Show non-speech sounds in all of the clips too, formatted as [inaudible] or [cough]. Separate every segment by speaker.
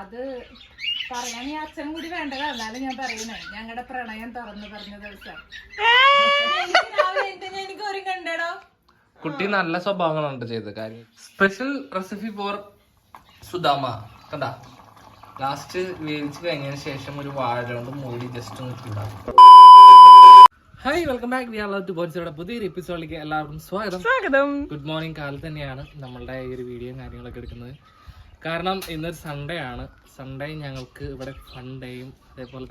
Speaker 1: അത് പറയാൻ ഈ അച്ഛൻ കൂടി വേണ്ടതാ. എന്നാലും ഞാൻ പറയണേ ഞങ്ങളുടെ പ്രണയം തുറന്നു പറഞ്ഞ ദിവസം. എനിക്ക് ഒരു കണ്ടടോ.
Speaker 2: കുട്ടി നല്ല സ്വഭാവങ്ങളുണ്ട് ചെയ്ത കാര്യം. സ്പെഷ്യൽ റെസിപ്പി ഫോർ സുദാമ കണ്ടാ? ലാസ്റ്റ് വേവിച്ച് കഴിഞ്ഞതിന് ശേഷം ഒരു വാഴ കൊണ്ട് മൂടി ജസ്റ്റ് ഒന്ന് ചൂടാക്കും. Hi welcome back we are two ബോയ്സിയുടെ പുതിയൊരു എപ്പിസോഡിലേക്ക് എല്ലാവർക്കും സ്വാഗതം.
Speaker 3: സ്വാഗതം.
Speaker 2: ഗുഡ് മോർണിംഗ് കാലത്ത് തന്നെയാണ് നമ്മളുടെ ഈ ഒരു വീഡിയോയും കാര്യങ്ങളൊക്കെ എടുക്കുന്നത്. കാരണം ഇന്നൊരു സൺഡേ ആണ്. സൺഡേ ഞങ്ങൾക്ക് ഇവിടെ ഫണ്ടേയും അതേപോലെ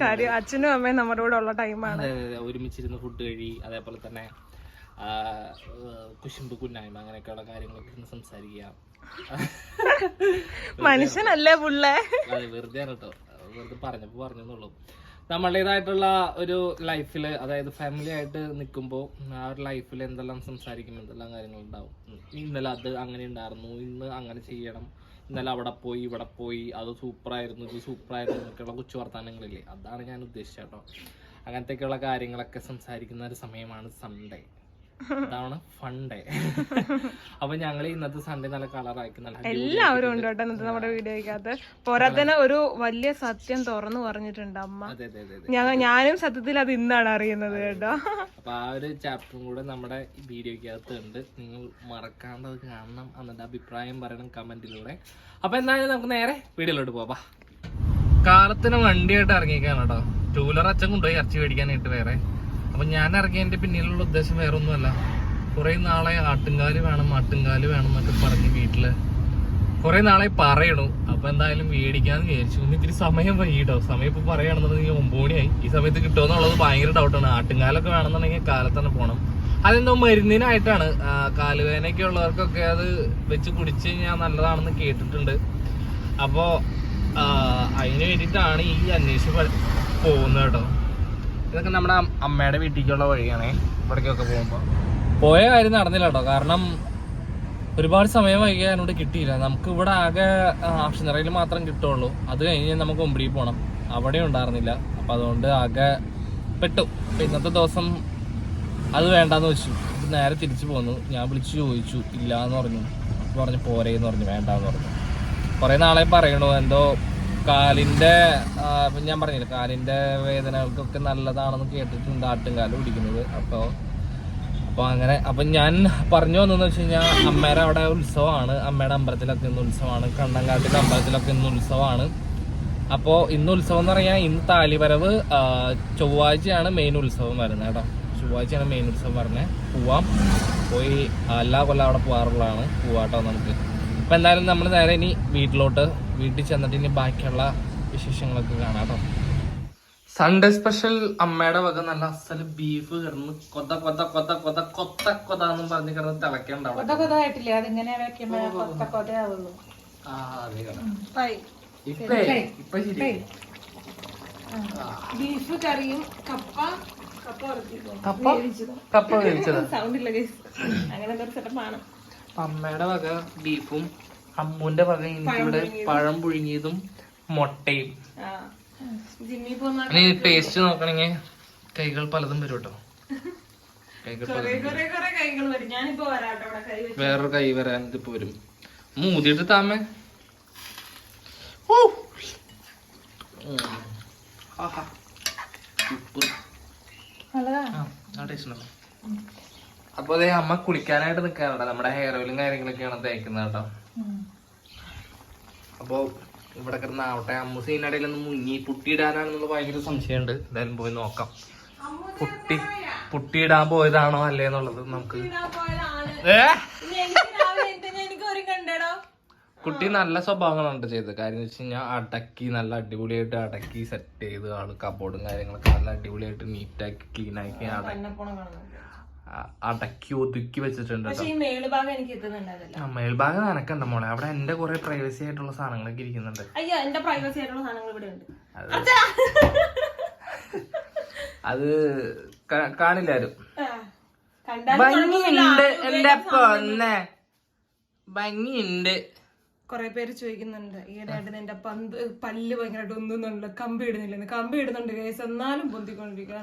Speaker 3: കാര്യം അച്ഛനും അമ്മയും നമ്മുടെ കൂടെ ഉള്ള ടൈമാണ്
Speaker 2: അതെ അതെ ഒരുമിച്ചിരുന്ന് ഫുഡ് കഴി അതേപോലെ തന്നെ കുശുമ്പ് കുന്നായ്മ അങ്ങനെയൊക്കെയുള്ള കാര്യങ്ങളൊക്കെ ഒന്ന് സംസാരിക്കാം
Speaker 3: മനുഷ്യനല്ലേ പുള്ളേ?
Speaker 2: അതെ വെറുതെ കേട്ടോ. വെറുതെ പറഞ്ഞപ്പോ പറഞ്ഞെന്നുള്ളൂ. നമ്മളുടേതായിട്ടുള്ള ഒരു ലൈഫിൽ അതായത് ഫാമിലി ആയിട്ട് നിൽക്കുമ്പോൾ ആ ഒരു ലൈഫിൽ എന്തെല്ലാം സംസാരിക്കും എന്തെല്ലാം ഉം. ഇന്നലെ അത് അങ്ങനെ ഉണ്ടായിരുന്നു ഇന്ന് അങ്ങനെ ചെയ്യണം ഇന്നലെ അവിടെ പോയി ഇവിടെ പോയി അത് സൂപ്പറായിരുന്നു ഇത് സൂപ്പറായിരുന്നു എന്നൊക്കെയുള്ള കൊച്ചു വർത്തമാനങ്ങളില്ലേ. അതാണ് ഞാൻ ഉദ്ദേശിച്ചത് കേട്ടോ. അങ്ങനത്തെയൊക്കെയുള്ള കാര്യങ്ങളൊക്കെ സംസാരിക്കുന്ന ഒരു സമയമാണ് സൺഡേ അതാണ് ഫണ്ടേ അപ്പൊ ഞങ്ങൾ ഇന്നത്തെ സൺഡേ നല്ല കളറാക്കി നല്ല
Speaker 3: എല്ലാവരും ഉണ്ട് കേട്ടോ ഇന്നത്തെ നമ്മുടെ വീഡിയോയ്ക്കകത്ത്. പോരാത്തന്നെ ഒരു വലിയ സത്യം തുറന്നു പറഞ്ഞിട്ടുണ്ട് അമ്മ.
Speaker 2: അതെ
Speaker 3: ഞാനും സത്യത്തിൽ അത് ഇന്നാണ് അറിയുന്നത് കേട്ടോ.
Speaker 2: അപ്പൊ ആ ഒരു ചാപ്റ്ററും കൂടെ നമ്മുടെ വീഡിയോയ്ക്കകത്ത് ഉണ്ട്. നിങ്ങൾ മറക്കാണ്ടത് കാണണം എന്നിട്ട് അഭിപ്രായം പറയണം കമന്റിലൂടെ അപ്പൊ എന്തായാലും നമുക്ക് നേരെ വീഡിയോയിലോട്ട് പോവാ. കാലത്തിന് വണ്ടിയായിട്ട് ഇറങ്ങിയേക്കാണ് കേട്ടോ. ടൂ വീലർ അച്ഛൻ കൊണ്ടുപോയി ഇറച്ചി മേടിക്കാനായിട്ട് വേറെ. അപ്പൊ ഞാൻ ഇറങ്ങിയതിന്റെ പിന്നിലുള്ള ഉദ്ദേശം വേറെ ഒന്നുമല്ല കുറെ നാളെ ആട്ടുംകാൽ വേണം ആട്ടുംകാൽ വേണം എന്നൊക്കെ പറഞ്ഞ് വീട്ടിൽ. കുറേ നാളെ പറയണു. അപ്പൊ എന്തായാലും മേടിക്കാന്ന് വിചാരിച്ചു. ഒന്ന് ഇത്തിരി സമയം വൈകിട്ടോ. സമയം ഇപ്പൊ പറയുകയാണെന്നുണ്ടെങ്കിൽ മണിയായി ഈ സമയത്ത് കിട്ടുമെന്നുള്ളത് ഭയങ്കര ഡൗട്ടാണ് ആട്ടുംകാലൊക്കെ വേണമെന്നുണ്ടെങ്കിൽ കാലത്ത് തന്നെ പോകണം അതെന്തോ മരുന്നിനായിട്ടാണ്. കാലുവേദനയൊക്കെ ഉള്ളവർക്കൊക്കെ അത് വെച്ച് കുടിച്ച് കഴിഞ്ഞാൽ നല്ലതാണെന്ന് കേട്ടിട്ടുണ്ട്. അപ്പോൾ അതിന് വേണ്ടിയിട്ടാണ് ഈ അന്വേഷിച്ച് പ- പോകുന്നത് കേട്ടോ. ഇതൊക്കെ നമ്മുടെ അമ്മയുടെ വീട്ടിലേക്കുള്ള വഴിയാണേ. ഇവിടേക്കൊക്കെ പോകുമ്പോൾ പോയ കാര്യം നടന്നില്ല കേട്ടോ കാരണം ഒരുപാട് സമയം വൈകിയ അതിനോട് കിട്ടിയില്ല. നമുക്ക് ഇവിടെ ആകെ ആവശ്യനിറയിൽ മാത്രം കിട്ടുള്ളൂ. അത് കഴിഞ്ഞ് നമുക്ക് ഒമ്പടി പോകണം അവിടെ ഉണ്ടായിരുന്നില്ല. അപ്പൊ അതുകൊണ്ട് ആകെ പെട്ടു. ഇന്നത്തെ ദിവസം അത് വേണ്ടാന്ന് വെച്ചു. നേരെ തിരിച്ചു പോന്നു. ഞാൻ വിളിച്ചു ചോദിച്ചു. ഇല്ല എന്ന് പറഞ്ഞു പറഞ്ഞു പോരേന്ന് പറഞ്ഞു. വേണ്ടാന്ന് പറഞ്ഞു. കുറെ നാളെ പറയണു. എന്തോ ഇപ്പൊ ഞാൻ പറഞ്ഞില്ല കാലിന്റെ വേദനകൾക്കൊക്കെ നല്ലതാണെന്ന് കേട്ടിട്ടുണ്ട് ആട്ടുംകാലം പിടിക്കുന്നത്. അപ്പോൾ അപ്പോൾ അങ്ങനെ അപ്പം ഞാൻ പറഞ്ഞു വന്നതെന്ന് വെച്ച് കഴിഞ്ഞാൽ അമ്മയുടെ അവിടെ ഉത്സവമാണ്. അമ്മയുടെ അമ്പലത്തിലൊക്കെ ഇന്ന് ഉത്സവമാണ്. കണ്ണങ്കാട്ടിലെ അമ്പലത്തിലൊക്കെ ഇന്ന് ഉത്സവമാണ്. അപ്പോൾ ഇന്ന് ഉത്സവം എന്ന് പറഞ്ഞാൽ ഇന്ന് താലിവരവ് ചൊവ്വാഴ്ചയാണ് മെയിൻ ഉത്സവം വരുന്നത് കേട്ടോ. ചൊവ്വാഴ്ചയാണ് മെയിൻ ഉത്സവം വരുന്നത്. പോവാം. പോയി എല്ലാ കൊല്ലം അവിടെ പോകാറുള്ളതാണ് പോവാട്ടോ നമുക്ക്. അപ്പൊ എന്തായാലും നമ്മൾ നേരെ ഇനി വീട്ടിലോട്ട് വീട്ടിൽ ചെന്നിട്ട് ഇനി ബാക്കിയുള്ള വിശേഷങ്ങളൊക്കെ കാണാം കേട്ടോ. സൺഡേ സ്പെഷ്യൽ അമ്മയുടെ വക നല്ല അസൽ ബീഫ് കിടന്ന് കൊത കൊത കൊത കൊത കൊത്ത കൊത എന്ന് പറഞ്ഞ് കിടന്ന്
Speaker 1: ബീഫ് കറിയും കപ്പ കപ്പ
Speaker 2: കപ്പ? കപ്പ വേവിച്ചത്. [laughs]
Speaker 3: സൗണ്ട് ഇല്ല guys. അങ്ങനെ എന്തൊരു സെറ്റപ്പാണ്
Speaker 2: അമ്മയുടെ വക ബീഫും അമ്മൂന്റെ വക എനിക്കിവിടെ പഴം പുഴുങ്ങിയതും. മുട്ടയും. ഇനി പേസ്റ്റ് നോക്കണെങ്കിൽ കൈകൾ പലതും വരും കേട്ടോ. കൈകൾ പലതും
Speaker 3: കുറെ കുറെ കൈകൾ വരും. ഞാനിപ്പോ വരാട്ടോ അവിടെ കൈ വെച്ച്.
Speaker 2: വേറൊരു കൈ വരാൻ ഇതിപ്പോ വരും. മൂതിട്ട് താമേ
Speaker 1: നല്ലതാ?
Speaker 2: അപ്പൊ അതെ അമ്മ കുളിക്കാനായിട്ട് നിക്കാറുണ്ട്. നമ്മുടെ ഹെയർ ഓയിലും കാര്യങ്ങളൊക്കെയാണ് തേക്കുന്നത് കേട്ടോ. അപ്പൊ ഇവിടെ കിടന്ന് ആവട്ടെ. അമ്മ സീനടയിൽ ഒന്ന് മുങ്ങി. പുട്ടിയിടാനാണെന്നുള്ള ഭയങ്കര സംശയമുണ്ട്. എന്തായാലും പോയി നോക്കാം. പുട്ടി പുട്ടിയിടാൻ പോയതാണോ അല്ലേ എന്നുള്ളത് നമുക്ക് കുട്ടി നല്ല സ്വഭാവങ്ങളുണ്ട് ചെയ്തത്. കാര്യം വെച്ച് കഴിഞ്ഞാൽ അടക്കി നല്ല അടിപൊളിയായിട്ട് അടക്കി സെറ്റ് ചെയ്ത് ആൾ കബോർഡും കാര്യങ്ങളൊക്കെ നല്ല അടിപൊളിയായിട്ട് നീറ്റാക്കി ക്ലീൻ ആക്കി അടക്കി ഒതുക്കി വെച്ചിട്ടുണ്ട് മേൽഭാഗം നനക്കണ്ട മോളെ. അവിടെ എന്റെ കുറെ പ്രൈവസി ആയിട്ടുള്ള സാധനങ്ങളൊക്കെ ഇരിക്കുന്നുണ്ട്.
Speaker 3: അയ്യോ എന്റെ പ്രൈവസി ആയിട്ടുള്ള സാധനങ്ങൾ ഇവിടെ ഉണ്ട്.
Speaker 2: അത് കാണില്ലാരും ഭംഗിയുണ്ട് എന്റെ പൊന്നെ. ഭംഗിയുണ്ട്.
Speaker 3: കൊറേ പേര് ചോദിക്കുന്നുണ്ട് ഈയിടെയായിട്ട് നിന്റെ പന്ത് പല്ല് ഭയങ്കരമായിട്ട് ഒന്നുന്നുണ്ട് കമ്പി ഇടുന്നില്ലെന്ന്. കമ്പി ഇടുന്നുണ്ട് കേസ് എന്നാലും പൊന്തിക്കൊണ്ടിരിക്കുക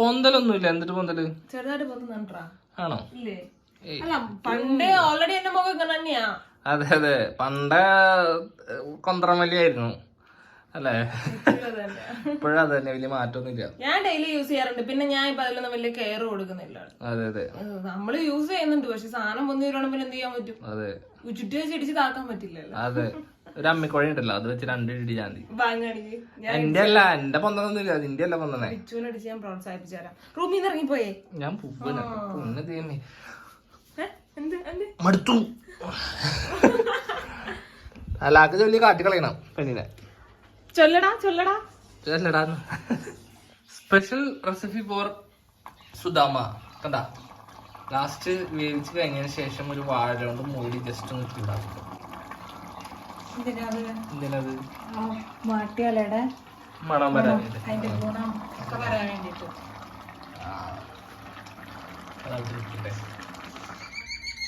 Speaker 2: പൊന്തലൊന്നുമില്ല. എന്നിട്ട് പൊന്തൽ?
Speaker 3: ചെറുതായിട്ട് പൊന്തുന്നുണ്ടാ?
Speaker 2: ആണോ?
Speaker 3: ഇല്ലേ. അല്ല പണ്ടേ ഓൾറെഡി എന്റെ മുഖം ഇങ്ങനെ തന്നെയാ.
Speaker 2: അതെ അതെ. പണ്ട് കൊന്ത്രമല്ലിയായിരുന്നു അല്ലേ?
Speaker 3: ഇപ്പോഴും അത് തന്നെ.
Speaker 2: വലിയ മാറ്റമൊന്നുമില്ല.
Speaker 3: ഞാൻ ഡെയിലി യൂസ് ചെയ്യാറുണ്ട്. പിന്നെ ഞാൻ ഇപ്പൊ അതിലൊന്നും വലിയ കെയർ കൊടുക്കുന്നില്ല.
Speaker 2: അതെ അതെ.
Speaker 3: നമ്മൾ യൂസ് ചെയ്യുന്നുണ്ട്. പക്ഷെ സാധനം വന്നു വരുവാണെങ്കിൽ പിന്നെ എന്ത് ചെയ്യാൻ പറ്റും?
Speaker 2: അതെ.
Speaker 3: ചുറ്റി വെച്ച് ഇടിച്ച് താക്കാൻ പറ്റില്ലല്ലോ.
Speaker 2: അതെ. ഒരു അമ്മിക്കുഴ ഉണ്ടല്ലോ അത് വെച്ച് രണ്ട് ഇടി
Speaker 3: ഞാൻ
Speaker 2: എന്റെ അല്ല എന്റെ പൊന്നൊന്നുമില്ല നിന്റെ അല്ല പൊന്നെ
Speaker 3: അടിച്ച് ഞാൻ പ്രോത്സാഹിപ്പിച്ചു തരാം. റൂമിൽ നിന്ന് ഇറങ്ങിപ്പോയേ?
Speaker 2: ഞാൻ പൊന്ന്
Speaker 3: എന്ത്
Speaker 2: മടുത്തു. [laughs] അല്ലാക്ക് ജോലി കാട്ടിക്കളയണം പെണ്ണിനെ.
Speaker 3: ചൊല്ലടാ ചൊല്ലടാ.
Speaker 2: ചൊല്ലടാ. Special recipe for Sudama. കണ്ട? ലാസ്റ്റ് വേവിച്ച് കഴിഞ്ഞതിന് ശേഷം ഒരു വാഴ കൊണ്ട് മൂടി ജസ്റ്റ് ഒന്ന് ചൂടാക്കും. എന്തിനത്
Speaker 3: മാട്ടിയാലേടെ
Speaker 2: മണം വരാൻ വേണ്ടി
Speaker 3: അതിന്റെ ഗുണം ഒക്കെ വരാൻ വേണ്ടിട്ട്.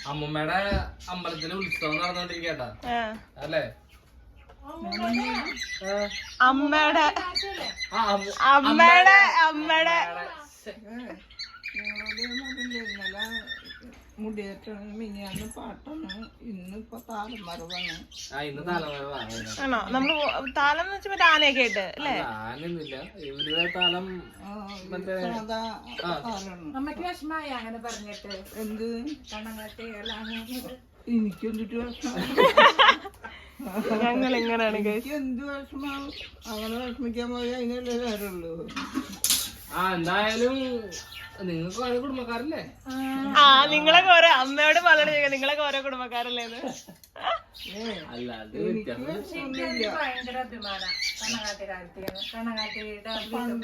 Speaker 2: അമ്മുമ്മയുടെ അമ്പലത്തിലെ ഉത്സവം നടന്നോണ്ടിരിക്കട്ടാ അല്ലേ?
Speaker 3: അമ്മയുടെ അമ്മയുടെ അമ്മയുടെ
Speaker 1: മുടിയേറ്റാണ് മിനിയാന്ന് പാട്ടാണ് ഇന്നിപ്പോ
Speaker 3: ആണോ? നമ്മൾ താലം എന്ന് വെച്ചാൽ മറ്റേ ആനയൊക്കെ ആയിട്ട് അല്ലേ?
Speaker 1: അങ്ങനെ പറഞ്ഞിട്ട്.
Speaker 4: എന്ത്?
Speaker 1: കണ്ണങ്ങാട്ടി എല്ലാം
Speaker 4: എനിക്ക് എന്തിട്ട് വിഷമം. [laughs]
Speaker 3: ഞങ്ങൾ
Speaker 4: എങ്ങനെയാണ് എന്ത് വിഷമാവും അങ്ങനെ വിഷമിക്കാൻ പോയാൽ അതിനല്ലേ കാര്യമുള്ളൂ
Speaker 2: ആ എന്തായാലും നിങ്ങൾക്ക് ഓരോ കുടുംബക്കാരല്ലേ?
Speaker 3: ആ നിങ്ങളൊക്കെ ഓരോ അമ്മയോട് പറഞ്ഞു നിങ്ങളൊക്കെ ഓരോ കുടുംബക്കാരല്ലേ
Speaker 2: അല്ല അത്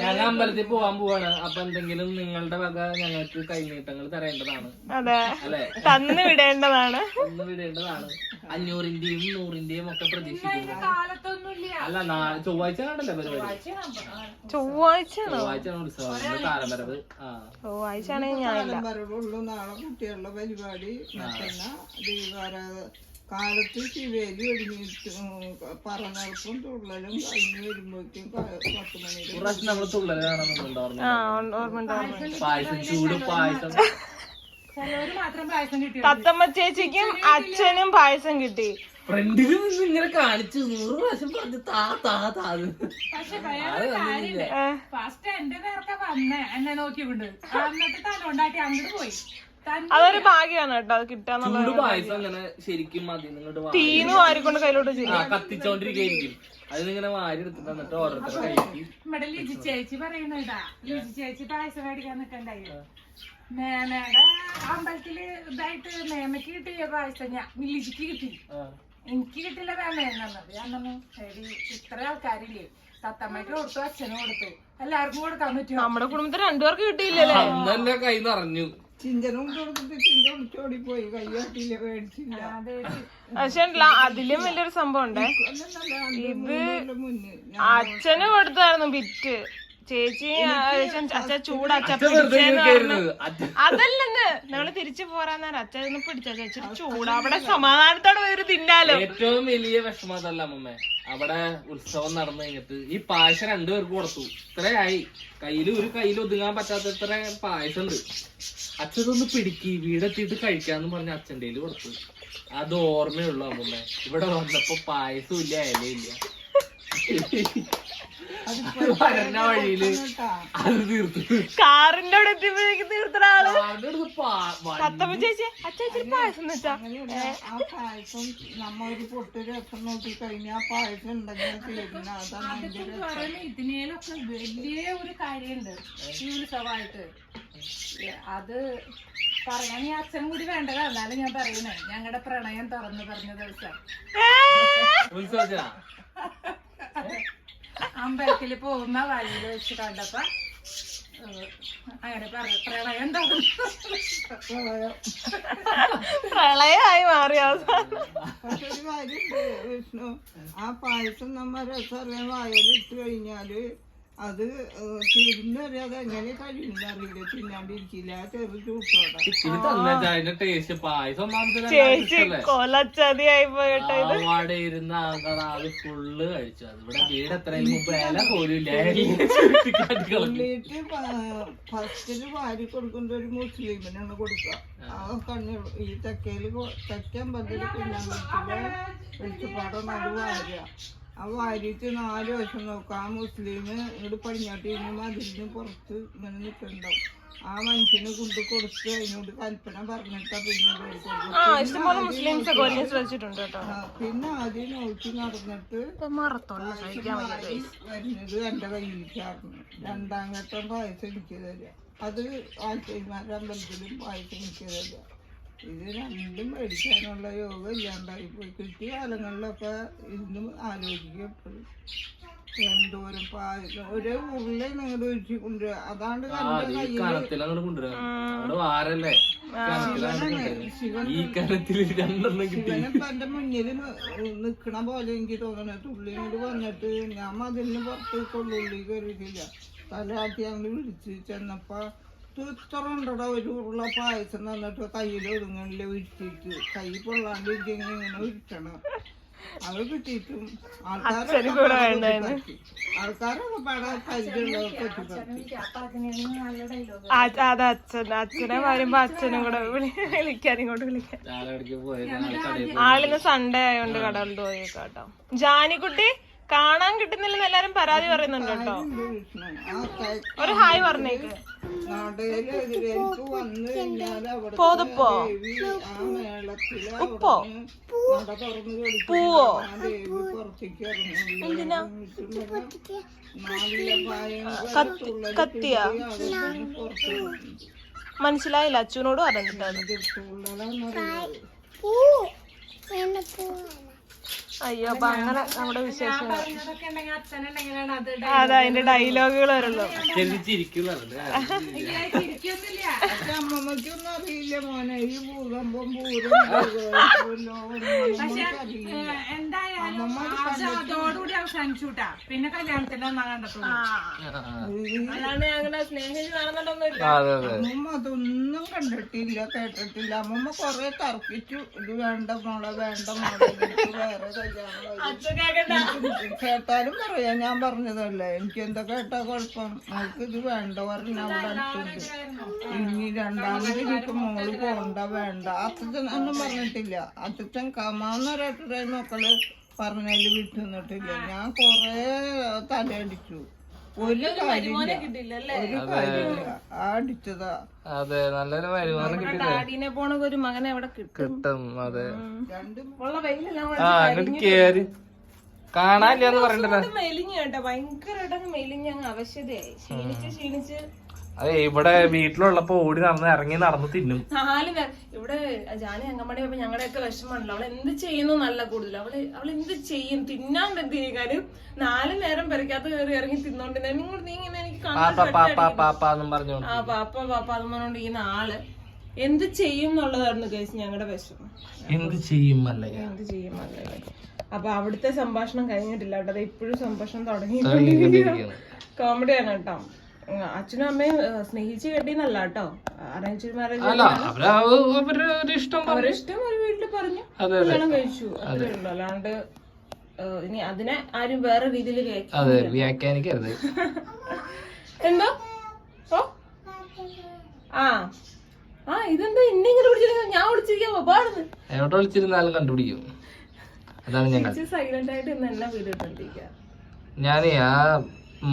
Speaker 2: ഞങ്ങൾ അമ്പലത്തിൽ പോവാൻ പോവാണ്. അപ്പൊ എന്തെങ്കിലും നിങ്ങളുടെ വക ഞങ്ങൾക്ക് കൈനീട്ടങ്ങൾ തരേണ്ടതാണ്.
Speaker 3: അതെ.
Speaker 2: അല്ലെ?
Speaker 3: തന്നു വിടേണ്ടതാണ്.
Speaker 2: ഒന്ന് വിടേണ്ടതാണ്. അഞ്ഞൂറിന്റെയും നൂറിന്റെയും ഒക്കെ പ്രതീക്ഷിക്കുന്നു. അല്ല നാ- ചൊവ്വാഴ്ച കണ്ടല്ലേ പരിപാടി.
Speaker 3: ചൊവ്വാഴ്ച
Speaker 2: ചൊവ്വാഴ്ചയാണ്? ഉത്സവം? ഇന്ന് താരമരവ് ആ.
Speaker 3: ഞാനില്ല.
Speaker 4: വരവുള്ളൂ. നാളെ കുട്ടികളുടെ പരിപാടി. മറ്റന്നാ ദീപാര കാലത്ത് ശിവേലി പറന്നെടുപ്പും തുള്ളലും കഴിഞ്ഞ് വരുമ്പോഴേക്കും പത്ത് മണിയുടെ
Speaker 3: ആ
Speaker 2: പായസം ചൂട് പായസം.
Speaker 3: തത്തമ്മ ചേച്ചിക്കും അച്ഛനും പായസം കിട്ടി.
Speaker 2: ഫ്രണ്ടിൽ നിന്ന് ഇങ്ങനെ കാണിച്ചു നൂറ് പ്രാവശ്യം പറഞ്ഞു താ താ താ
Speaker 1: പക്ഷെ വേറെ കാര്യമില്ല? ഫസ്റ്റ് എന്റെ നേരത്തെ വന്നേ എന്നെ നോക്കിക്കൊണ്ട്. എന്നിട്ട് തലോണ്ടാക്കി അങ്ങോട്ട് പോയി.
Speaker 3: അതൊരു ഭാഗ്യാണ് കേട്ടോ അത് കിട്ടാന്നുള്ള
Speaker 2: പായസം അങ്ങനെ ശരിക്കും വാ
Speaker 3: തീന്ന് വാരിക്കൊണ്ട് കയ്യിലോട്ട് ചെയ്യും
Speaker 2: കത്തിച്ചോണ്ടിരിക്കും അതിനിങ്ങനെ വാരി എടുത്തിട്ട് എന്നിട്ട് ഓരോരുത്തരുടെ കൈക്ക്
Speaker 1: ഇവിടെ ലിജി ചേച്ചി പറയുന്നതാ ലിജി ചേച്ചി പായസം മേടിക്കാൻ നിക്കണ്ടായി. മേമയുടെ അമ്പലത്തിൽ ഇതായിട്ട് മേമയ്ക്ക് കിട്ടിയ പായസം ഞാൻ ലിജിക്ക് കിട്ടി.
Speaker 2: ആ.
Speaker 1: എനിക്ക് കിട്ടില്ല എന്നത് ഞാൻ പറഞ്ഞു ശരി ഇത്ര ആൾക്കാരില്ലേ? തത്തമ്മയ്ക്ക് കൊടുത്തു അച്ഛനും കൊടുത്തു. എല്ലാവർക്കും കൊടുക്കാൻ പറ്റും
Speaker 3: നമ്മുടെ കുടുംബത്തിൽ രണ്ടുപേർക്ക് കിട്ടിയില്ലല്ലേ?
Speaker 2: അന്ന് എന്റെ കൈ നിറഞ്ഞു.
Speaker 4: ചിന്തനും കൊടുത്തിട്ട് ചിന്ത ഒളിച്ചോടി പോയി കയ്യാട്ടില്ല മേടിച്ചില്ല
Speaker 3: പക്ഷെ അതിലും വലിയൊരു സംഭവം ഉണ്ടേ.
Speaker 4: ഇത് മുന്നേ
Speaker 3: അച്ഛന് കൊടുത്തായിരുന്നു ബിറ്റ് ചേച്ചി അച്ഛൻ ചൂട് അതല്ലെന്ന്. നമ്മൾ തിരിച്ചു പോരാന്നാണ് അച്ഛൻ ഒന്ന് പിടിച്ച ചേച്ചി. ചൂട് അവിടെ സമാധാനത്തോടെ ഒരു തിന്നാലോ.
Speaker 2: ഏറ്റവും വലിയ വിഷമം അതല്ല അമ്മമ്മേ. അവിടെ ഉത്സവം നടന്നു കഴിഞ്ഞിട്ട് ഈ പായസം രണ്ടുപേർക്ക് കൊടുത്തു. ഇത്രയായി. കയ്യിൽ ഒരു കയ്യിൽ ഒതുങ്ങാൻ പറ്റാത്ത ഇത്ര പായസം ഉണ്ട്. അച്ഛനൊന്ന് പിടിക്കി പിടിക്ക്. വീടെത്തിയിട്ട് കഴിക്കാന്ന് പറഞ്ഞ അച്ഛന്റെ കൊടുത്തു. അത് ഓർമ്മയുള്ളൂ അമ്മമ്മേ. ഇവിടെ വന്നപ്പോ പായസം ഇല്ല ഇലയില്ല വരണ വഴിയിൽ അത് തീർത്തു.
Speaker 3: കാറിന്റെ അവിടെ എത്തിയപ്പോഴേക്ക് തീർത്ത
Speaker 2: ആൾ. പാ-
Speaker 3: ചേച്ചി അച്ഛൻ ഇച്ചിരി പായസം
Speaker 4: ആ പായസം നമ്മ ഒരു പൊട്ട് രസം നോക്കി കഴിഞ്ഞാൽ ആ പായസം ഉണ്ടെങ്കിൽ തീരുന്ന അതാണ് അതിന്റെ രസം.
Speaker 1: പറയുന്നത് ഇതിനേലൊക്കെ വലിയ ഒരു കാര്യമുണ്ട് ഈ ഉത്സവമായിട്ട് അത് പറയാൻ ഈ അച്ഛൻ കൂടി വേണ്ടതാ. എന്നാലും ഞാൻ പറയുന്നേ ഞങ്ങളുടെ പ്രണയം തുറന്നു പറഞ്ഞ ദിവസം.
Speaker 2: ഉത്സവത്തിനാ? [laughs]
Speaker 1: അമ്പലത്തിൽ പോകുന്ന വഴിയിൽ വെച്ച് കണ്ടപ്പോ അങ്ങനെ പറ പ്രളയം തുറന്നു
Speaker 3: പ്രളയമായി
Speaker 4: മാറിയോ വിഷ്ണു. ആ പായസം നമ്മ രസം വായലിട്ട് കഴിഞ്ഞാൽ അത് തീരുന്നറിയാതെ എങ്ങനെ കഴിയുന്ന അറിയില്ല. തിന്നാണ്ടിരിക്കില്ല. ചെറു ചൂട്ടോടെ
Speaker 2: ഇത് തന്നെ അതിന്റെ ടേസ്റ്റ് പായസം
Speaker 3: ചേച്ചി കൊലച്ചതിയായി പോയിട്ടോ.
Speaker 2: അവിടെ ഇരുന്ന ഫുള്ള് കഴിച്ചു. അത് ഇവിടെ വീട് എത്രയും മുമ്പ് ഇല പോലും ഇല്ല ചുരുട്ടിക്കാട്ടി കളഞ്ഞു.
Speaker 4: എന്നിട്ട് ഫസ്റ്റിൽ വാരി കൊടുക്കുന്ന ഒരു മുസ്ലിമിനാണ് കൊടുക്കുക. ആ കണ്ണ് ഈ തെക്കയിൽ തെക്കൻ തിന്നാൻ പറ്റില്ല വെളിച്ചപ്പാടം അത് വാരുക. ആ വാരിയിട്ട് നാല് വശം നോക്കും ആ മുസ്ലിം ഇങ്ങോട്ട് പടിഞ്ഞാട്ട് ഇനിയും മതിലിന് പുറത്ത് ഇങ്ങനെ നിൽക്കണ്ടാവും ആ മനുഷ്യന് കൊണ്ട് കൊടുത്ത് അതിനോട് കൽപ്പന പറഞ്ഞിട്ടാ പിന്നെ
Speaker 3: മുസ്ലിംസ്
Speaker 4: പിന്നെ ആദ്യം നോക്കി നടന്നിട്ട് വരുന്നത് എന്റെ കയ്യിലേക്കായിരുന്നു രണ്ടാം ഘട്ടം പായസം എനിക്ക് തരിക. അത് ആശയന്മാരുടെ അമ്പലത്തിലും പായസം എനിക്ക് തരിക. ഇത് രണ്ടും മേടിക്കാനുള്ള യോഗം ഇല്ലാണ്ടായി പോയി. കിട്ടിയ കാലങ്ങളിലൊക്കെ ഇന്നും ആലോചിക്കും എപ്പോഴും. എന്തോരം പായസം. ഒരു ഉരുള നിങ്ങൾ ഒഴിച്ചു കൊണ്ടുവരിക അതാണ്ട്
Speaker 2: തന്റെ ഈ രണ്ടെണ്ണം കിട്ടി.
Speaker 4: എന്റെ മുന്നിൽ നിക്കണ പോലെ എനിക്ക് തോന്നണ. തുള്ളിനോട് വന്നിട്ട് ഞാൻ മതിലിന് പുറത്ത് കൊള്ളുള്ളി കയറിയിട്ടില്ല. തലയാട്ടി അങ്ങ് വിളിച്ച് ചെന്നപ്പോ ഇത്ര ഒരു ഉരുള പായസം തന്നിട്ട് കയ്യിൽ ഒതുങ്ങണില്ല ഉരുട്ടിയിട്ട്. കൈ പൊള്ളാണ്ടിരിക്കെങ്കിൽ ഇങ്ങനെ ഉരുട്ടണം. അത് കിട്ടിയിട്ടും ആൾക്കാരൊക്കെ ആൾക്കാരൊക്കെ പാടാൻ
Speaker 3: അത് അച്ഛൻ അച്ഛനെ വരുമ്പോ അച്ഛനും കൂടെ വിളി- വിളിക്കാൻ ഇങ്ങോട്ട് വിളിക്കാൻ. ആളിന്ന് സൺഡേ ആയോണ്ട് കടലിൽ പോയേക്കാട്ടോ. ജാനിക്കുട്ടി കാണാൻ കിട്ടുന്നില്ലെന്ന് എല്ലാരും പരാതി പറയുന്നുണ്ട് കേട്ടോ. ഒരു ഹായ് പറഞ്ഞേക്ക്. പോതപ്പോ
Speaker 4: ഉപ്പോ
Speaker 3: പൂവോ?
Speaker 4: എന്തിനാ
Speaker 3: കത്തിയാ?
Speaker 4: വന്നു.
Speaker 3: മനസ്സിലായില്ല അച്ഛനോട് പറഞ്ഞിട്ടാണ്? അയ്യോ അപ്പൊ അങ്ങനെ നമ്മുടെ വിശേഷങ്ങൾ.
Speaker 1: അത്
Speaker 3: അതിന്റെ ഡയലോഗുകൾ വരുള്ളൂ.
Speaker 1: അതോടുകൂടി അവസാനിച്ചു കൂട്ടാ. പിന്നെ കല്യാണത്തിന്റെ ഒന്നാ കണ്ടത്തുള്ളൂ
Speaker 3: അല്ലാണ്ട് ഞങ്ങളുടെ സ്നേഹിച്ച് നടന്നിട്ടൊന്നും
Speaker 2: അതെ അതെ.
Speaker 4: അമ്മമ്മ അതൊന്നും കണ്ടിട്ടില്ല കേട്ടിട്ടില്ല. അമ്മമ്മ കൊറേ തർക്കിച്ചു. ഇത് വേണ്ട മോളെ വേണ്ട മോളെ. വേറെ. കേട്ടാലും പറയാ. ഞാൻ പറഞ്ഞതല്ലേ എനിക്ക് എന്താ കേട്ടാ കുഴപ്പം? അവൾക്ക് ഇത് വേണ്ട പറഞ്ഞ അവിടെ അടുത്തുണ്ട് ഇനി രണ്ടാമത് ഇനിയിപ്പൊ മോൾ പോണ്ട വേണ്ട. അച്ഛൻ ഒന്നും പറഞ്ഞിട്ടില്ല. അത്തച്ഛൻ കമാന്നൊരേട്ടരെ മക്കൾ പറഞ്ഞതിൽ വിട്ടു നിന്നിട്ടില്ല ഞാൻ കൊറേ തലയടിച്ചു. ഒരു കാര്യമില്ല. ഒരു കാര്യമില്ല. അടിച്ചതാ
Speaker 2: അതെ നല്ലൊരു വരുമാനം കിട്ടില്ലേ
Speaker 3: ഡാഡിനെ പോണ ഒരു മകനെ അവിടെ കിട്ടും.
Speaker 2: കിട്ടും അതെ.
Speaker 4: രണ്ടും
Speaker 3: ഉള്ള വെയിലെല്ലാം
Speaker 2: ആ അങ്ങോട്ട് കേറി. കാണാനില്ലാന്ന് പറയണ്ടല്ലോ.
Speaker 3: കൊണ്ട് മെലിഞ്ഞു കേട്ടോ. ഭയങ്കരമായിട്ട് മെലിഞ്ഞ് അങ്ങ് അവശതയായി. ക്ഷീണിച്ച് ക്ഷീണിച്ച്.
Speaker 2: അതെ ഇവിടെ വീട്ടിലുള്ളപ്പോ ഓടി നടന്ന് ഇറങ്ങി നടന്ന് തിന്നും.
Speaker 3: നാല് പേർ. ഇവിടെ ജാനി അങ്കമണി പോയപ്പോ ഞങ്ങളുടെയൊക്കെ വിഷമമുണ്ടല്ലോ അവൾ എന്ത് ചെയ്യുന്നു നല്ല കൂടുതൽ അവൾ അവൾ എന്ത് ചെയ്യും? തിന്നാൻ എന്ത് ചെയ്യാനും നാല് നേരം പെരക്കാത്ത കയറി ഇറങ്ങി തിന്നോണ്ട് നീ ഇങ്ങനെ എനിക്ക്
Speaker 2: പാപ്പ പാപ്പ പാപ്പ എന്ന് പറഞ്ഞോണ്ട്.
Speaker 3: പറഞ്ഞോണ്ടിരിക്കുന്ന ആൾ എന്ത് ചെയ്യും എന്നുള്ളതായിരുന്നു കേസ് ഞങ്ങളുടെ വിഷമം.
Speaker 2: എന്ത് ചെയ്യും അല്ലേ
Speaker 3: എന്ത് ചെയ്യും അല്ലേ അപ്പൊ അവിടുത്തെ സംഭാഷണം കഴിഞ്ഞിട്ടില്ല കേട്ടോ. ഇപ്പോഴും സംഭാഷണം തുടങ്ങി. കോമഡിയാണ് കേട്ടോ. അച്ഛനും അമ്മയും സ്നേഹിച്ച് കെട്ടിന്നല്ല കേട്ടോ. അറേഞ്ച് മാരേജ്
Speaker 2: അല്ല അവർ അവരുടെ ഇഷ്ടം
Speaker 3: അവരുടെ ഇഷ്ടം ഒരു വീട്ടിൽ പറഞ്ഞു. കല്യാണം കഴിച്ചു അത്രേ ഉള്ളൂ. അല്ലാണ്ട് ഇനി അതിനെ ആരും വേറെ രീതിയിൽ
Speaker 2: അതെ വ്യാഖ്യാനിക്കരുത്. [laughs]
Speaker 3: എന്തോ? ഓ. ആ. ആ ഇതെന്താ? ഇന്നെ ഇങ്ങനെ വിളിച്ചിരിക്കുന്നത് ഞാൻ വിളിച്ചിരിക്കാൻ പാടുന്നു.
Speaker 2: എവിടെ വിളിച്ചിരുന്നാലും കണ്ടുപിടിക്കും. അതാണ് ഞങ്ങൾ.
Speaker 3: സൈലന്റ് ആയിട്ട് ഇന്ന് എന്നെ വീട് ഇട്ടോണ്ടിരിക്കുക
Speaker 2: ഞാനേ ആ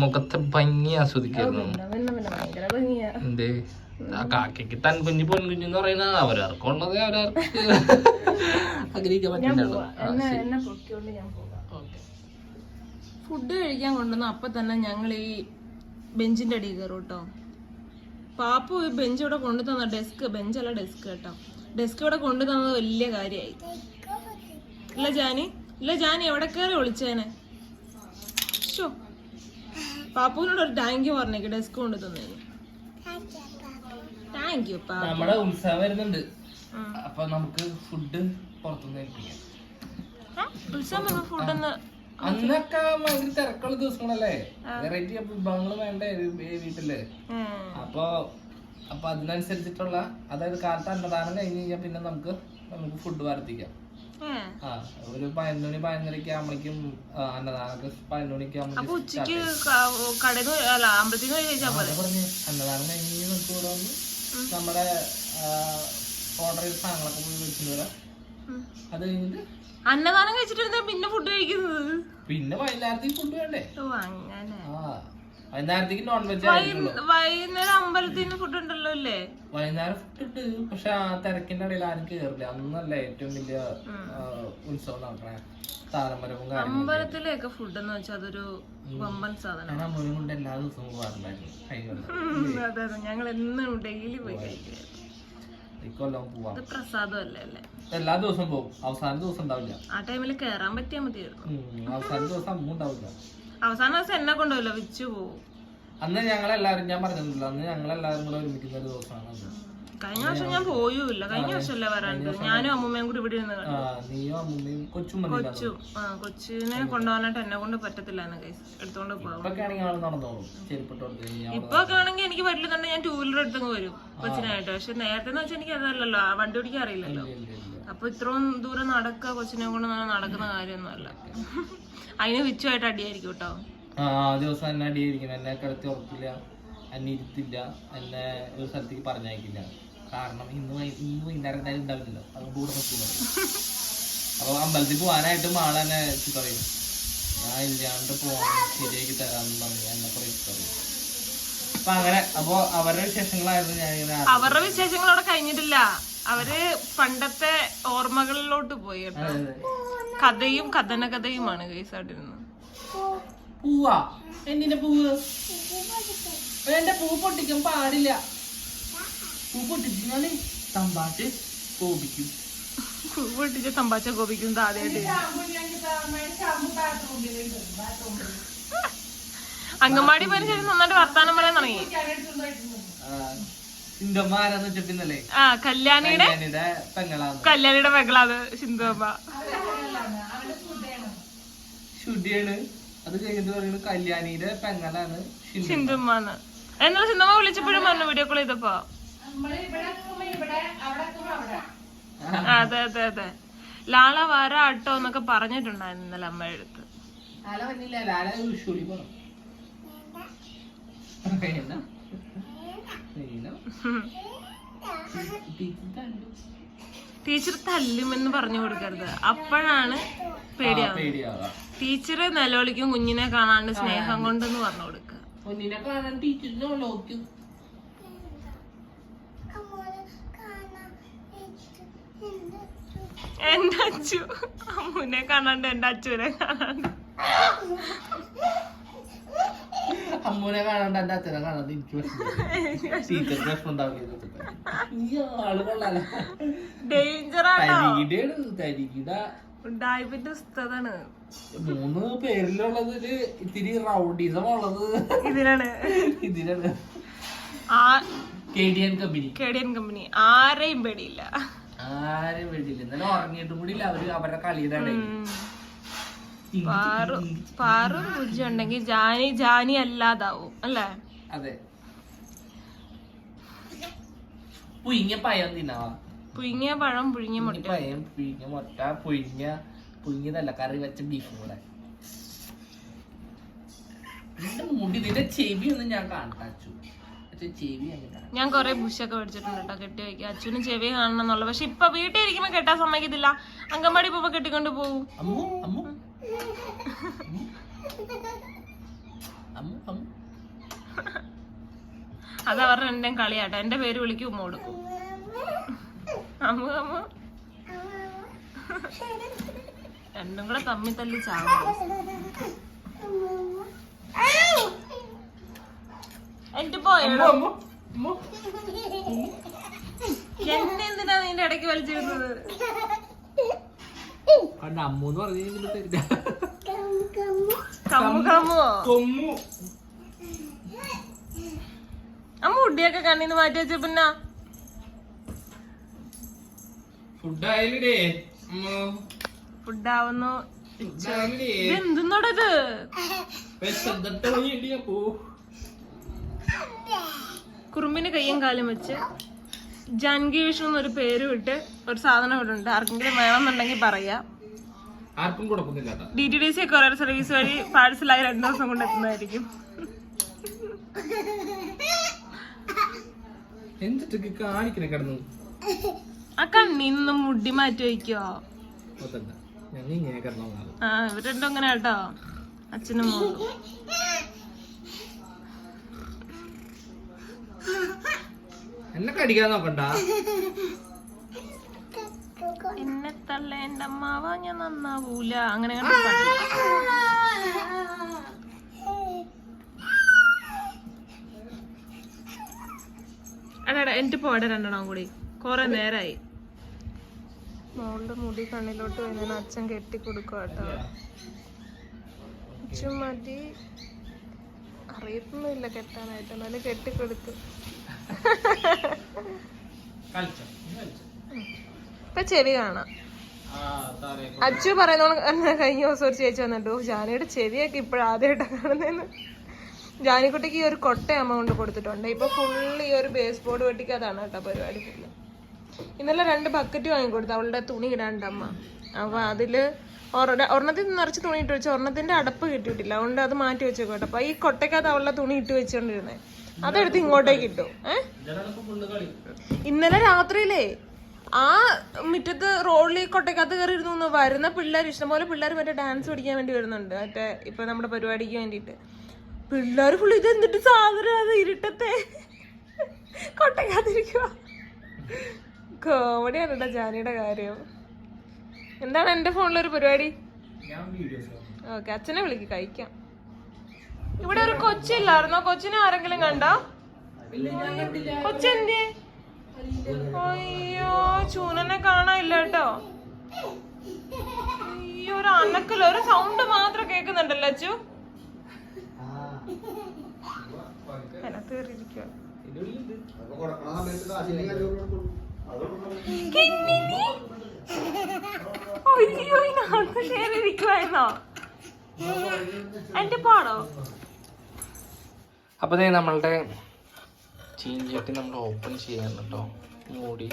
Speaker 2: മുഖത്തെ ഭംഗി ആസ്വദിക്കായിരുന്നു. എന്തേ? ആ കാക്കയ്ക്ക് തൻ കുഞ്ഞു പൊൻ കുഞ്ഞു എന്ന് പറയുന്ന അവരവർക്കുള്ളത് അവരവർക്ക് ആഗ്രഹിക്കാൻ പറ്റുന്നുള്ളൂ
Speaker 3: എന്നെ എന്നെ പൊക്കിക്കൊണ്ട് ഞാൻ പോകാം ഫുഡ് കഴിക്കാൻ കൊണ്ടുവന്ന അപ്പൊ തന്നെ ഞങ്ങൾ ഈ ബെഞ്ചിന്റെ അടിയിൽ കയറും കേട്ടോ. പാപ്പു ഈ ബെഞ്ച് ഇവിടെ കൊണ്ടു തന്ന ഡെസ്ക് ബെഞ്ചല്ല ഡെസ്ക് കേട്ടോ. ഡെസ്ക് ഇവിടെ കൊണ്ടു തന്നത് വലിയ കാര്യമായി ഇല്ല ജാനി. ഇല്ല ജാനി എവിടെ കയറി ഒളിച്ചേനെ? ഷോ പാപ്പുവിനോട് ഒരു താങ്ക് യു പറഞ്ഞേക്ക് ഡെസ്ക് കൊണ്ട് തന്നേ താങ്ക് യു പാപ്പു.
Speaker 2: നമ്മുടെ ഉത്സവം വരുന്നുണ്ട്. അപ്പൊ നമുക്ക് ഫുഡ് പുറത്തുനിന്ന് ഏൽപ്പിക്കാം
Speaker 3: ഉത്സവം ഫുഡൊന്ന്
Speaker 2: അന്നൊക്കെ ഭയങ്കര തിരക്കുള്ള ദിവസങ്ങളല്ലേ? വെറൈറ്റി വിഭവങ്ങൾ വേണ്ടേ
Speaker 3: വീട്ടിൽ.
Speaker 2: അപ്പൊ അപ്പൊ അതിനനുസരിച്ചിട്ടുള്ള അതായത് കാലത്ത് അന്നദാനം കഴിഞ്ഞ് കഴിഞ്ഞാൽ പിന്നെ നമുക്ക് നമുക്ക് ഫുഡ് വർദ്ധിക്കാം. ആ. ഒരു പതിനൊന്ന് മണി പതിനൊന്നരക്ക് ആകുമ്പോഴേക്കും അന്നദാനമൊക്കെ പതിനൊന്ന് മണിക്ക്
Speaker 3: അപ്പൊ
Speaker 2: ആകുമ്പോഴേക്കും
Speaker 3: ഉച്ചയ്ക്ക് കടന്ന് അല്ല അമ്പലത്തിൽ
Speaker 2: പറഞ്ഞു അന്നദാനം കഴിഞ്ഞ് നമുക്ക് ഇവിടെ വന്ന് നമ്മുടെ ഓർഡർ ചെയ്ത സാധനങ്ങളൊക്കെ പോയി വെച്ചിട്ട് വരാം. അത് കഴിഞ്ഞിട്ട്?
Speaker 3: അന്നദാനം കഴിച്ചിട്ട് പിന്നെ ഫുഡ് കഴിക്കുന്നത്?
Speaker 2: പിന്നെ വൈകുന്നേരത്തേക്ക് ഫുഡ് വേണ്ടേ?
Speaker 3: അങ്ങനെ.
Speaker 2: ആ വൈകുന്നേരത്തേക്ക് നോൺ വെജ്
Speaker 3: വൈകുന്നേരം അമ്പലത്തിൽ ഫുഡ് ഉണ്ടല്ലോ അല്ലേ?
Speaker 2: വൈകുന്നേരം ഫുഡ് ഉണ്ട് പക്ഷെ ആ തിരക്കിന്റെ ഇടയിൽ ആരും കേറില്ല. അന്നല്ല ഏറ്റവും വലിയ ഉത്സവം നടക്കണേ. കാര്യങ്ങളും
Speaker 3: അമ്പലത്തിലെയൊക്കെ ഫുഡ് എന്ന് വെച്ചാൽ അതൊരു വമ്പൻ സാധനം
Speaker 2: ഞാൻ കൊണ്ട് എല്ലാ ദിവസവും പോകാറുണ്ടായിരുന്നു.
Speaker 3: അതെ അതെ ഞങ്ങൾ എന്നും ഡെയിലി പോയി കഴിക്കുക
Speaker 2: ഇക്കൊല്ലം
Speaker 3: പ്രസാദമല്ലേ അല്ലേ?
Speaker 2: എല്ലാ ദിവസവും പോകും. അവസാന ദിവസം ഉണ്ടാവില്ല.
Speaker 3: ആ ടൈമിൽ കേറാൻ പറ്റിയാൽ മതിയായിരുന്നു.
Speaker 2: അവസാന ദിവസം അമ്മ ഉണ്ടാവില്ല.
Speaker 3: അവസാന ദിവസം എന്നെ കൊണ്ടുപോയില്ല വിച്ചു പോവും.
Speaker 2: അന്ന് ഞങ്ങളെല്ലാരും ഞാൻ പറഞ്ഞിട്ടില്ല അന്ന് ഞങ്ങളെല്ലാരും കൂടെ ഒരുമിക്കുന്ന ഒരു ദിവസമാണ്
Speaker 3: കഴിഞ്ഞ വർഷം ഞാൻ പോയൂല്ല. കഴിഞ്ഞ വർഷമല്ലേ വരാണ്ട്. ഞാനും അമ്മൂമ്മയും കൂടി ഇവിടെ ഇരുന്ന്
Speaker 2: കൊച്ചും
Speaker 3: ആ കൊച്ചിനെ കൊണ്ടുപോകാനായിട്ട് എന്നെ കൊണ്ട് പറ്റത്തില്ല എടുത്തോണ്ട് ഇപ്പൊ ഒക്കെ ആണെങ്കിൽ എനിക്ക് പറ്റില്ലെന്നുണ്ടെങ്കിൽ ഞാൻ ടൂ വീലർ എടുത്തങ്ങ് വരും കൊച്ചിനായിട്ട്. പക്ഷെ നേരത്തെ എന്ന് വെച്ചാൽ എനിക്ക് അതല്ലല്ലോ ആ വണ്ടി ഓടിക്കാൻ അറിയില്ലല്ലോ. അപ്പൊ ഇത്രയും ദൂരം നടക്കുക കൊച്ചിനെ കൊണ്ട് നടക്കുന്ന കാര്യമൊന്നും കാര്യമൊന്നുമല്ല അതിന് വിച്ചുമായിട്ട് അടിയായിരിക്കും കേട്ടോ.
Speaker 2: ആ ദിവസം എന്നെ അടിയായിരിക്കും. എന്നെ കിടത്തി ഉറപ്പില്ല എന്നെ ഇരുത്തില്ല. എന്നെ ഒരു സ്ഥലത്തേക്ക് പറഞ്ഞയക്കില്ല. കാരണം ഇന്ന് ഇന്ന് വൈകുന്നേരം എന്തായാലും ഉണ്ടാവില്ലല്ലോ. അതുകൊണ്ട് കൂടെ നിൽക്കുന്നു അപ്പൊ അമ്പലത്തിൽ പോകാനായിട്ട് മാള എന്നെ വെച്ച് പറയും. ഞാൻ ഇല്ലാണ്ട് പോകാൻ ശരിയാക്കി തരാമെന്ന് പറഞ്ഞു എന്നെ കുറെ പറയും. അപ്പൊ അങ്ങനെ അപ്പൊ അവരുടെ വിശേഷങ്ങളായിരുന്നു ഞാൻ
Speaker 3: അവരുടെ വിശേഷങ്ങളോടെ കഴിഞ്ഞിട്ടില്ല. അവർ പണ്ടത്തെ ഓർമ്മകളിലോട്ട് പോയി കേട്ടോ. കഥയും കഥന കഥയുമാണ് കേസാട്ടിരുന്നത്
Speaker 2: പൂവാ. എന്തിന്റെ പൂവ്? എന്റെ പൂ പൊട്ടിക്കാൻ പാടില്ല. പൂ പൊട്ടിച്ച് ഞാൻ തമ്പാട്ട് പൂ
Speaker 3: പൊട്ടിച്ച തമ്പാച്ച കോപിക്കും ആദ്യമായിട്ട് പോയി ശേഷം നന്നായിട്ട് വർത്താനം പറയാൻ തുടങ്ങി. ആ കല്യാണിയുടെ? കല്യാണിയുടെ മകളാണ് സിന്ധുവമ്മ
Speaker 2: ശുദ്ധിയാണ്. അത് കഴിഞ്ഞിട്ട് പറയുന്നത് കല്യാണിയുടെ പെങ്ങളാണ്.
Speaker 3: സിന്ധുമ്മന്ന് എന്നാലും സിന്ധുമ്മ വിളിച്ചപ്പോഴും പറഞ്ഞു വീഡിയോ കോൾ ചെയ്തപ്പോ. അതെ അതെ അതെ. ലാള വരാട്ടോ എന്നൊക്കെ പറഞ്ഞിട്ടുണ്ടായിരുന്നു ഇന്നലെ അമ്മയുടെ അടുത്ത്.
Speaker 2: ലാല വന്നില്ല. ലാല ടീച്ചർ
Speaker 3: തല്ലുമെന്ന് പറഞ്ഞു കൊടുക്കരുത്. അപ്പോഴാണ് ടീച്ചർ നിലവിളിക്കും കുഞ്ഞിനെ കാണാണ്ട് സ്നേഹം കൊണ്ടെന്ന് പറഞ്ഞു കൊടുക്കുക.
Speaker 2: കുഞ്ഞിനെ കാണാൻ ടീച്ചറിനെ നോക്കും
Speaker 3: എന്റെ അച്ചു അമ്മുനെ കാണാണ്ട് എന്റെ അച്ചുവിനെ കാണാണ്ട്.
Speaker 2: അമ്മൂനെ കാണാണ്ട് എന്റെ അച്ഛനെ കാണാണ്ട് എനിക്ക് വിഷമം. ടീച്ചർ പ്രശ്നം
Speaker 3: ഉണ്ടാവുകയാണ്
Speaker 2: മൂന്ന് പേരിലുള്ളതിൽ ഇത്തിരി റൗഡിസം ഉള്ളത്.
Speaker 3: ഇതിനാണ്
Speaker 2: ഇതിനാണ്
Speaker 3: ആ
Speaker 2: കെ കമ്പനി
Speaker 3: കേടിയൻ കമ്പനി ആരെയും പേടിയില്ല.
Speaker 2: ആരും പേടിയില്ല. ഇന്നലെ ഉറങ്ങിയിട്ടും കൂടി അവർ അവരുടെ കളിയുടെ.
Speaker 3: പാറു പാറും പൂജ്യം ഉണ്ടെങ്കിൽ ജാനി ജാനി അല്ലാതാവും അല്ലേ?
Speaker 2: അതെ. പുയിങ്ങ പഴം തിന്നാവാ
Speaker 3: പുഴുങ്ങിയ പഴം പുഴുങ്ങിയ മുട്ട.
Speaker 2: പഴം പയം പുയിങ്ങ മുട്ട പുയിങ്ങ പുയിങ്ങിയതല്ല കറി വെച്ച ബീഫ് കൂടെ. മുടി ഇതിന്റെ ചെവി ഒന്നും ഞാൻ അങ്ങനെ
Speaker 3: ഞാൻ കൊറേ ബുഷൊക്കെ മേടിച്ചിട്ടുണ്ട് കേട്ടോ കെട്ടി വയ്ക്കുക അച്ഛനും ചെവി കാണണം എന്നുള്ളത്. പക്ഷെ ഇപ്പൊ വീട്ടിൽ ഇരിക്കുമ്പോ കെട്ടാൻ സമ്മതിക്കത്തില്ല. അങ്കൻവാടി പോകുമ്പോ കെട്ടിക്കൊണ്ട് പോവും. അത് അവരുടെ എന്റെ കളിയാട്ടോ. എന്റെ പേര് വിളിക്കും ഉമ്മ കൊടുക്കും. അമ്മു അമ്മു. രണ്ടും കൂടെ തമ്മി തല്ലി ചാവും. എന്റെ പോയോ എന്നെ എന്തിനാ നിന്റെ ഇടയ്ക്ക് വലിച്ചിരുന്നത്
Speaker 2: കണ്ട അമ്മു എന്ന് പറഞ്ഞു തരില്ല
Speaker 3: കമ്മു. കമ്മുവോ
Speaker 2: കൊമ്മു.
Speaker 3: അമ്മ ഉടിയൊക്കെ കണ്ണിന്ന് മാറ്റി വെച്ച പിന്നെ.
Speaker 2: ഫുഡ് ആയില്ലേ
Speaker 3: ഫുഡ് ആവുന്നു എന്തെന്നോടാ ഇത് കുറുമ്പിന് കയ്യും കാലും വെച്ച്. ജാൻകി വിഷ്ണു എന്നൊരു പേര് വിട്ട് ഒരു സാധനം ഇവിടെ ഉണ്ട്. ആർക്കെങ്കിലും വേണമെന്നുണ്ടെങ്കിൽ പറയാ.
Speaker 2: ആർക്കും കുഴപ്പമൊന്നുമില്ല കേട്ടോ
Speaker 3: D T D C courier service വഴി പാഴ്സലായി രണ്ടു ദിവസം കൊണ്ട് എത്തുന്നതായിരിക്കും.
Speaker 2: എന്തിട്ടൊക്കെ കാണിക്കണേ കിടന്നു.
Speaker 3: ആ കണ്ണിന്ന് മുടി മാറ്റി വയ്ക്കോ. ആ ഇവർ രണ്ടും അങ്ങനെ കേട്ടോ. അച്ഛനും മോളും.
Speaker 2: എന്നെ കടിക്കാൻ നോക്കണ്ട.
Speaker 3: എന്നെ എന്റെ അമ്മാവ ഞാൻ നന്നാവൂല. അങ്ങനെ കണ്ട്. എന്റെ പോടെ രണ്ടെണ്ണം കൂടി. കൊറേ നേരായി. മോളുടെ മുടി കണ്ണിലോട്ട് വരുന്ന അച്ഛൻ കെട്ടിക്കൊടുക്കുക കേട്ടോ. അച്ഛൻ മതി അറിയത്തൊന്നുമില്ല കെട്ടാനായിട്ട്. എന്നാലും കെട്ടിക്കൊടുത്തു ഇപ്പൊ ചെവി കാണാം. അച്ചു പറയുന്ന കഴിഞ്ഞ ദിവസം ഒരു ചേച്ചി വന്നിട്ടു ജാനിയുടെ ചെവിയൊക്കെ ഇപ്പോഴാദ്യമായിട്ടാണ് കാണുന്നതെന്ന്. ജാനിക്കുട്ടിക്ക് ഈ ഒരു കൊട്ട കൊണ്ട് കൊടുത്തിട്ടുണ്ട്. ഇപ്പൊ ഫുള്ള് ഈ ഒരു ബേസ് ബോർഡ് വെട്ടിക്കാതാണ് കേട്ടോ പരിപാടി ഫുള്ള് ഇന്നലെ രണ്ട് ബക്കറ്റ് വാങ്ങിക്കൊടുത്തു. അവളുടെ തുണി ഇടാണ്ടമ്മ. അപ്പൊ അതിൽ ഒരെ- ഒരെണ്ണത്തിൽ നിറച്ച് തുണി ഇട്ട് വെച്ചു. ഒരെണ്ണത്തിന്റെ അടപ്പ് കിട്ടിയിട്ടില്ല. അതുകൊണ്ട് അത് മാറ്റി വെച്ചേക്കോട്ടെ അപ്പൊ ഈ കൊട്ടയ്ക്കകത്ത് അവളുടെ തുണി ഇട്ട് വെച്ചോണ്ടിരുന്നേ. അതെടുത്ത് ഇങ്ങോട്ടേക്ക് ഇട്ടു. ഏഹ് ഇന്നലെ രാത്രിയിലേ ആ മുറ്റത്ത് റോഡിൽ കൊട്ടക്കകത്ത് കയറി ഇരുന്നു വരുന്ന പിള്ളേർ ഇഷ്ടംപോലെ പിള്ളേർ മറ്റേ ഡാൻസ് പഠിക്കാൻ വേണ്ടി വരുന്നുണ്ട്. മറ്റേ ഇപ്പൊ നമ്മുടെ പരിപാടിക്ക് വേണ്ടിയിട്ട്. പിള്ളേർ ഫുള്ള് ഇത് എന്നിട്ട് സാധനം അത് ഇരുട്ടത്തെ? കൊട്ടക്കകത്തിരിക്കുക കോമഡിയാണ് കേട്ടോ ജാനിയുടെ കാര്യം. എന്താണ് എന്റെ ഫോണിലൊരു പരിപാടി? ഓക്കെ അച്ഛനെ വിളിക്ക് കഴിക്കാം. ഇവിടെ ഒരു കൊച്ചില്ലായിരുന്നോ? കൊച്ചിനെ ആരെങ്കിലും കണ്ടോ? കൊച്ചെന്തേ അയ്യോ ചൂനനെ കാണാനില്ല കേട്ടോ. അയ്യോ ഒരു അണക്കല്ല ഒരു സൗണ്ട് മാത്രം കേക്കുന്നുണ്ടല്ലോ അച്ചു. കിങ്ങിണി. അയ്യോ ഇതിനകത്ത് കയറിയിരിക്കുവായിരുന്നോ എന്റെ പാടോ?
Speaker 2: അപ്പോൾ ഇതേ നമ്മളുടെ ചീഞ്ചട്ടി നമ്മൾ ഓപ്പൺ ചെയ്യാൻ കേട്ടോ മൂടി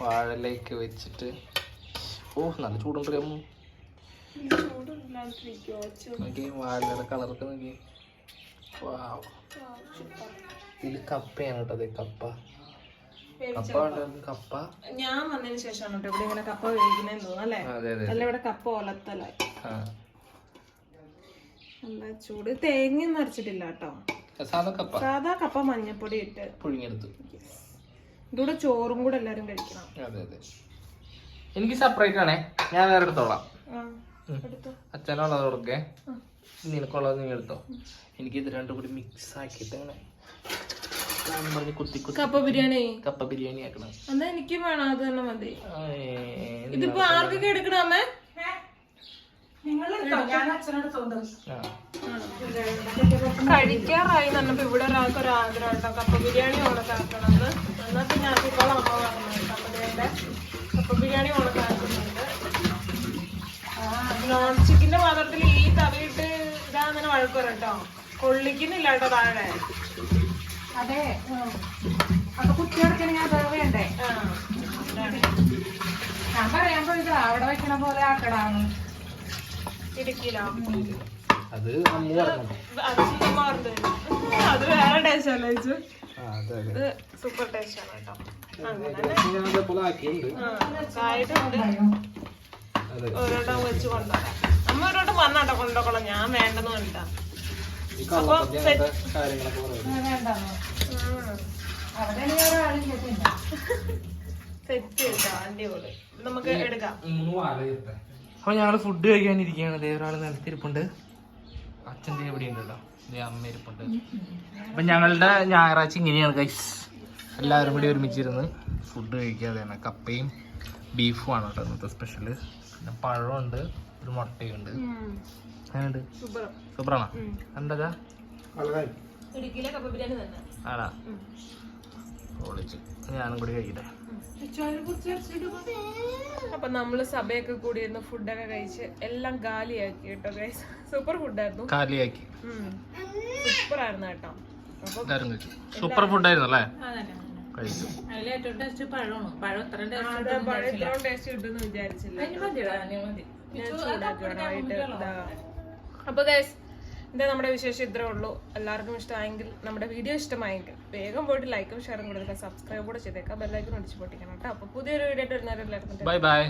Speaker 2: വാഴലേക്ക് വെച്ചിട്ട്. ഓ നല്ല ചൂടുണ്ട് നോക്കി വാഴയുടെ കളറൊക്കെ നോക്കി. ഇതിൽ കപ്പയാണ് കേട്ടോ അതെ കപ്പ. കപ്പ
Speaker 3: ഞാൻ വന്നതിന് ശേഷമാണ് കേട്ടോ ഇവിടെ ഇങ്ങനെ കപ്പ വേവിക്കുന്നതെന്ന് തോന്നുന്നു അല്ലേ? ഇവിടെ കപ്പ ഒലത്തലായി. ചൂട്? തേങ്ങ നിറച്ചിട്ടില്ല കേട്ടോ
Speaker 2: സാധാ കപ്പ.
Speaker 3: സാധാ കപ്പ മഞ്ഞപ്പൊടി ഇട്ട്
Speaker 2: പുഴുങ്ങിയെടുത്തു
Speaker 3: ഇതിവിടെ ചോറും കൂടെ എല്ലാരും കഴിക്കണം.
Speaker 2: അതെ അതെ. എനിക്ക് സെപ്പറേറ്റ് ആണേ. ഞാൻ വേറെ എടുത്തോളാം. അച്ഛനുള്ളത് കൊടുക്കേ. നിനക്കുള്ളത് നീ എടുത്തോ. എനിക്ക് ഇത് രണ്ടും കൂടി മിക്സ് ആക്കിയിട്ട് ഇങ്ങനെ ഞാൻ പറഞ്ഞ് കുത്തി
Speaker 3: കപ്പ ബിരിയാണി.
Speaker 2: കപ്പ ബിരിയാണി ആക്കണം.
Speaker 3: എന്നാ എനിക്കും വേണം അത് തന്നെ മതി. ഇതിപ്പോ ആർക്കൊക്കെ എടുക്കണം അമ്മേ
Speaker 1: നിങ്ങൾ ഞാൻ അച്ഛനടുത്തോണ്ട്
Speaker 2: ആ.
Speaker 3: കഴിക്കാറായി പറഞ്ഞപ്പോ ഇവിടെ ഒരാൾക്ക് ഒരു ആഗ്രഹം കപ്പ ബിരിയാണി ഓണക്കാക്കണം എന്ന് പിന്നെ അതിപ്പോൾ അമ്മ പറഞ്ഞു കപ്പയുടെ കപ്പ ബിരിയാണി ഉണക്കാക്കുന്നുണ്ട് നോൺ സ്റ്റിക്കിന്റെ പാത്രത്തിൽ ഈ തവിയിട്ട് ഇതാങ്ങനെ വഴക്കുറ കേട്ടോ. കൊള്ളിക്കുന്നില്ല കേട്ടോ താഴെ.
Speaker 1: അതെ. അപ്പൊ കുട്ടികൾക്ക് ഞാൻ വേണ്ടേ?
Speaker 3: ആ.
Speaker 1: ഞാൻ പറയാൻ പോയിട്ട് അവിടെ വെക്കണ പോലെ ആക്കടാന്ന്.
Speaker 3: ഇടുക്കിയിലോ
Speaker 2: അത്
Speaker 3: അത് വേറെ ടേസ്റ്റ് അല്ലേ ഇത്? സൂപ്പർ ടേസ്റ്റ് ആണ് കേട്ടോ. ഓരോട്ടം വെച്ച് കൊണ്ടുവരാം. അമ്മ ഓരോട്ടം വന്നാട്ടോ കൊണ്ടുപോകണം ഞാൻ വേണ്ടെന്ന് പറഞ്ഞിട്ടാ.
Speaker 1: പിന്നെ
Speaker 3: സെറ്റ് കേട്ടോ അടിപൊളി. നമുക്ക് എടുക്കാം.
Speaker 2: അപ്പൊ ഞങ്ങൾ ഫുഡ് കഴിക്കാനിരിക്കുകയാണ് ദേ ഒരാൾ നിലത്തിരിപ്പുണ്ട്. അച്ഛന്റെ ഇവിടെ ഉണ്ടല്ലോ ദേ അമ്മ ഇരിപ്പുണ്ട്. അപ്പൊ ഞങ്ങളുടെ ഞായറാഴ്ച ഇങ്ങനെയാണ് കൈസ് എല്ലാവരും കൂടി ഒരുമിച്ചിരുന്ന് ഫുഡ് കഴിക്കാതെയാണ് കപ്പയും ബീഫും ആണ് കേട്ടോ ഇന്നത്തെ സ്പെഷ്യൽ പിന്നെ പഴമുണ്ട് ഒരു മുട്ടയുണ്ട്. അങ്ങനെയുണ്ട് സൂപ്പറാണോ? എന്താ പൊളിച്ച്. ഞാനും കൂടി കഴിക്കട്ടെ.
Speaker 3: അപ്പൊ നമ്മൾ സഭയൊക്കെ കൂടി ഇരുന്ന് ഫുഡൊക്കെ കഴിച്ച് എല്ലാം ഗാലിയാക്കി കേട്ടോ ഗൈസ് സൂപ്പർ ഫുഡായിരുന്നു
Speaker 2: കാലിയാക്കി.
Speaker 3: സൂപ്പർ ആയിരുന്നു കേട്ടോ. അപ്പൊ
Speaker 2: എല്ലാരും കഴിച്ചു. സൂപ്പർ ഫുഡായിരുന്നു അല്ലേ? കഴിച്ചു.
Speaker 1: ടേസ്റ്റ് പഴമാണ്? പഴം ഇത്ര
Speaker 3: ടേസ്റ്റ് കിട്ടുമെന്ന് വിചാരിച്ചില്ല അപ്പൊ ഗൈസ് എന്താ നമ്മുടെ വിശേഷം ഇത്രേ ഉള്ളൂ. എല്ലാവർക്കും ഇഷ്ടമായെങ്കിൽ നമ്മുടെ വീഡിയോ ഇഷ്ടമായെങ്കിൽ വേഗം പോയിട്ട് ലൈക്കും ഷെയറും കൊടുക്കുക. സബ്സ്ക്രൈബ് കൂടെ ചെയ്തേക്കാം ബെല്ലൈക്കും അടിച്ചു പൊട്ടിക്കണം കേട്ടോ. അപ്പൊ പുതിയൊരു വീഡിയോ ആയിട്ട് വരുന്നവരെല്ലാവർക്കും
Speaker 2: ബൈ ബൈ